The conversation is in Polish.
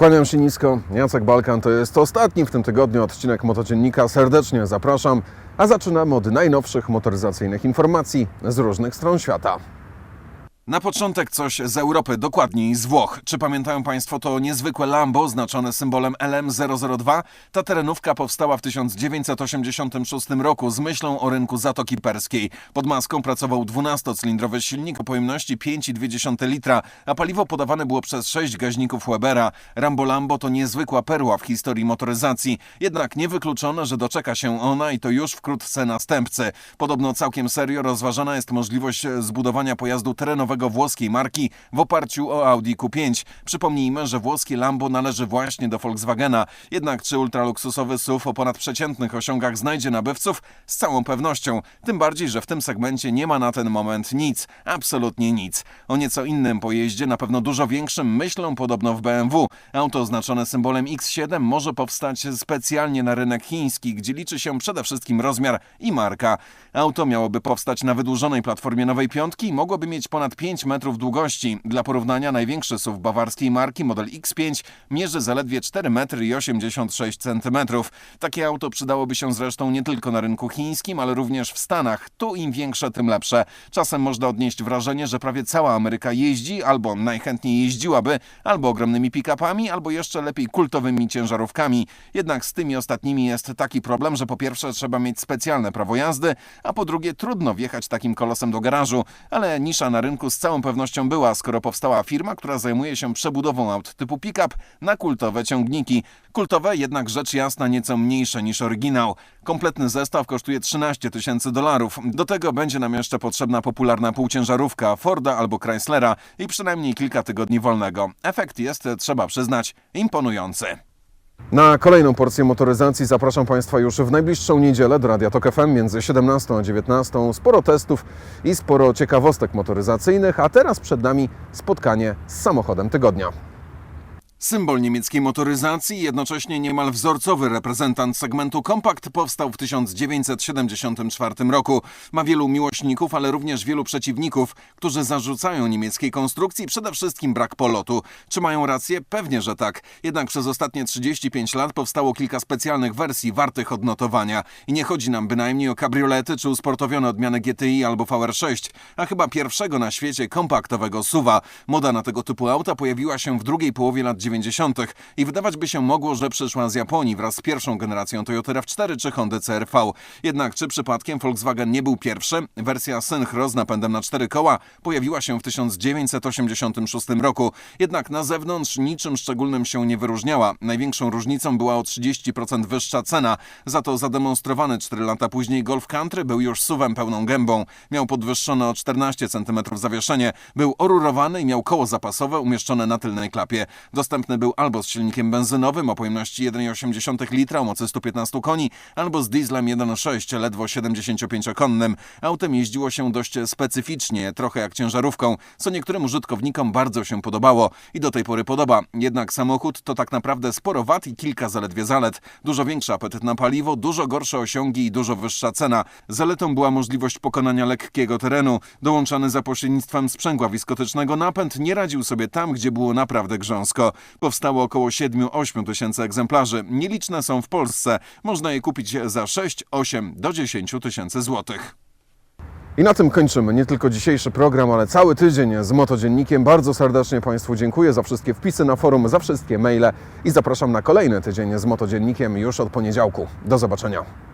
Kłaniam się nisko, Jacek Balkan, to jest ostatni w tym tygodniu odcinek Motodziennika. Serdecznie zapraszam, a zaczynamy od najnowszych motoryzacyjnych informacji z różnych stron świata. Na początek coś z Europy, dokładniej z Włoch. Czy pamiętają Państwo to niezwykłe Lambo oznaczone symbolem LM002? Ta terenówka powstała w 1986 roku z myślą o rynku Zatoki Perskiej. Pod maską pracował 12-cylindrowy silnik o pojemności 5,2 litra, a paliwo podawane było przez 6 gaźników Webera. Rambo Lambo to niezwykła perła w historii motoryzacji, jednak niewykluczone, że doczeka się ona i to już wkrótce następcy. Podobno całkiem serio rozważana jest możliwość zbudowania pojazdu terenowego włoskiej marki w oparciu o Audi Q5. Przypomnijmy, że włoskie Lambo należy właśnie do Volkswagena. Jednak czy ultraluksusowy SUV o ponadprzeciętnych osiągach znajdzie nabywców? Z całą pewnością. Tym bardziej, że w tym segmencie nie ma na ten moment nic. Absolutnie nic. O nieco innym pojeździe, na pewno dużo większym, myślą podobno w BMW. Auto oznaczone symbolem X7 może powstać specjalnie na rynek chiński, gdzie liczy się przede wszystkim rozmiar i marka. Auto miałoby powstać na wydłużonej platformie nowej piątki i mogłoby mieć ponad 5 metrów długości. Dla porównania największy SUV bawarskiej marki model X5 mierzy zaledwie 4 metry i 86 centymetrów. Takie auto przydałoby się zresztą nie tylko na rynku chińskim, ale również w Stanach. Tu im większe, tym lepsze. Czasem można odnieść wrażenie, że prawie cała Ameryka jeździ, albo najchętniej jeździłaby, albo ogromnymi pick-upami, albo jeszcze lepiej kultowymi ciężarówkami. Jednak z tymi ostatnimi jest taki problem, że po pierwsze trzeba mieć specjalne prawo jazdy, a po drugie trudno wjechać takim kolosem do garażu. Ale nisza na rynku z całą pewnością była, skoro powstała firma, która zajmuje się przebudową aut typu pick-up na kultowe ciągniki. Kultowe jednak rzecz jasna nieco mniejsze niż oryginał. Kompletny zestaw kosztuje 13 tysięcy dolarów. Do tego będzie nam jeszcze potrzebna popularna półciężarówka Forda albo Chryslera i przynajmniej kilka tygodni wolnego. Efekt jest, trzeba przyznać, imponujący. Na kolejną porcję motoryzacji zapraszam Państwa już w najbliższą niedzielę do Radia Tok FM między 17 a 19. Sporo testów i sporo ciekawostek motoryzacyjnych, a teraz przed nami spotkanie z samochodem tygodnia. Symbol niemieckiej motoryzacji, jednocześnie niemal wzorcowy reprezentant segmentu kompakt powstał w 1974 roku. Ma wielu miłośników, ale również wielu przeciwników, którzy zarzucają niemieckiej konstrukcji przede wszystkim brak polotu. Czy mają rację? Pewnie, że tak. Jednak przez ostatnie 35 lat powstało kilka specjalnych wersji wartych odnotowania. I nie chodzi nam bynajmniej o kabriolety czy usportowione odmiany GTI albo VR6, a chyba pierwszego na świecie kompaktowego SUVa. Moda na tego typu auta pojawiła się w drugiej połowie lat 90. i wydawać by się mogło, że przyszła z Japonii wraz z pierwszą generacją Toyota RAV4 czy Honda CR-V. Jednak czy przypadkiem Volkswagen nie był pierwszy? Wersja Synchro z napędem na cztery koła pojawiła się w 1986 roku. Jednak na zewnątrz niczym szczególnym się nie wyróżniała. Największą różnicą była o 30% wyższa cena. Za to zademonstrowany 4 lata później Golf Country był już suwem pełną gębą. Miał podwyższone o 14 cm zawieszenie, był orurowany i miał koło zapasowe umieszczone na tylnej klapie. Dostępny był albo z silnikiem benzynowym o pojemności 1,8 litra o mocy 115 koni, albo z dieslem 1,6 ledwo 75-konnym. Autem jeździło się dość specyficznie, trochę jak ciężarówką, co niektórym użytkownikom bardzo się podobało i do tej pory podoba. Jednak samochód to tak naprawdę sporo wad i kilka zaledwie zalet. Dużo większy apetyt na paliwo, dużo gorsze osiągi i dużo wyższa cena. Zaletą była możliwość pokonania lekkiego terenu. Dołączany za pośrednictwem sprzęgła wiskotycznego napęd nie radził sobie tam, gdzie było naprawdę grząsko. Powstało około 7-8 tysięcy egzemplarzy. Nieliczne są w Polsce. Można je kupić za 6, 8 do 10 tysięcy złotych. I na tym kończymy nie tylko dzisiejszy program, ale cały tydzień z Motodziennikiem. Bardzo serdecznie Państwu dziękuję za wszystkie wpisy na forum, za wszystkie maile i zapraszam na kolejny tydzień z Motodziennikiem już od poniedziałku. Do zobaczenia.